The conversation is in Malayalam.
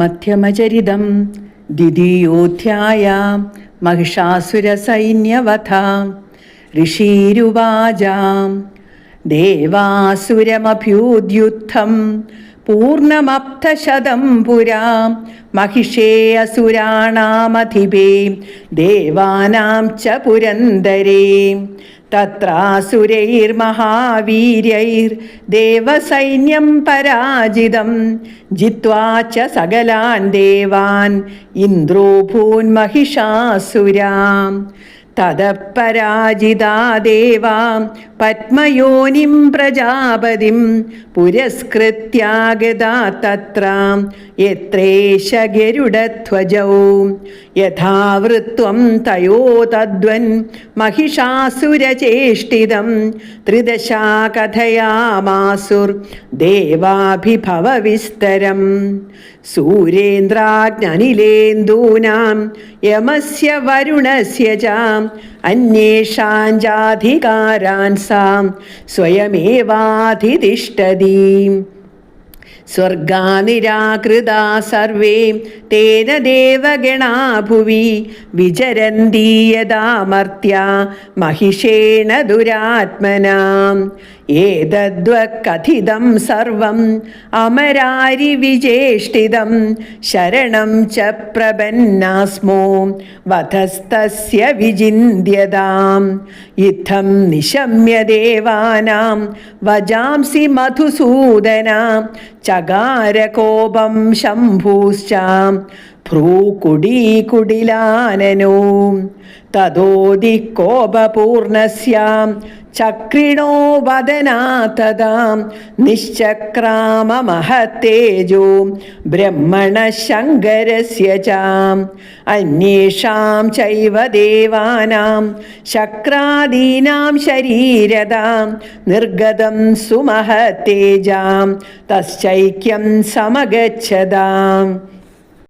മധ്യമചരിതം ദ്വിതീയോധ്യായ महिषासुरसैन्यवथ ऋषीरुवाजां देवासुरमभ्युद्युत्थं पूर्णमप्तशतं पुरा महिषे असुराणामधिपे देवानां च पुरन्दरे तत्रासुरैर्महावीर्यैर्देवसैन्यं पराजितं जित्वा च सकलान् देवान् इन्द्रो भून्महिषासुराम् തതപരാജിതാ ദേവാം പത്മയോനിം പ്രജാപതിം പുരസ്കൃത്യാഗതാ തത്ര യത്രേഷ ഗരുഡധ്വജൗ. യഥാവൃത്വം തയോ തദ്വൻ മഹിഷാസുരചേഷ്ടിതം ത്രിദശാ കഥയാമാസുർ ദേവാഭിഭവ വിസ്തരം സൂരേന്ദ്രാജ്ഞനിലേന്ദൂനാം യമസ്യ വരുണസ്യ ചാം അന്വേഷാഞ്ചാധികാരാൻ സാം. സ്വയമേവാധിതിഷ്ടതീം സ്വർഗാനിരാകൃതാ സർവേ. തേന ദേവഗണാ ഭുവി വിചരന്തീയതാമർത്യ. മഹിഷേണ ദുരാത്മനാം. ഏതദ്വക്കഥിതം സർവം അമരാരി വിജേഷ്ടിതം ശരണം ച പ്രപന്നാസ്മോ വധസ്തസ്യ വിചിന്യതാം ഇത്തം നിശമ്യ ദേവാനാം വജാംസി മധുസൂദന ചകാരകോപം ശംഭൂശ്ചാം ഭ്രൂകുടീകുടിലാനനോ. തതോദിക്കോപപൂർണസ്യാം ചക്രിണോ വദനാ തദാം നിശ്ചക്രാമ മഹത്തേജോ ബ്രഹ്മണ ശങ്കരസ്യ ചാം അന്യേഷാം ചൈവ ദേവാനാം. ശക്രാദീനാം ശരീരതാം നിർഗതം സുമഹത്തേജാം. തശ്ചൈക്യം സമഗച്ഛതാം.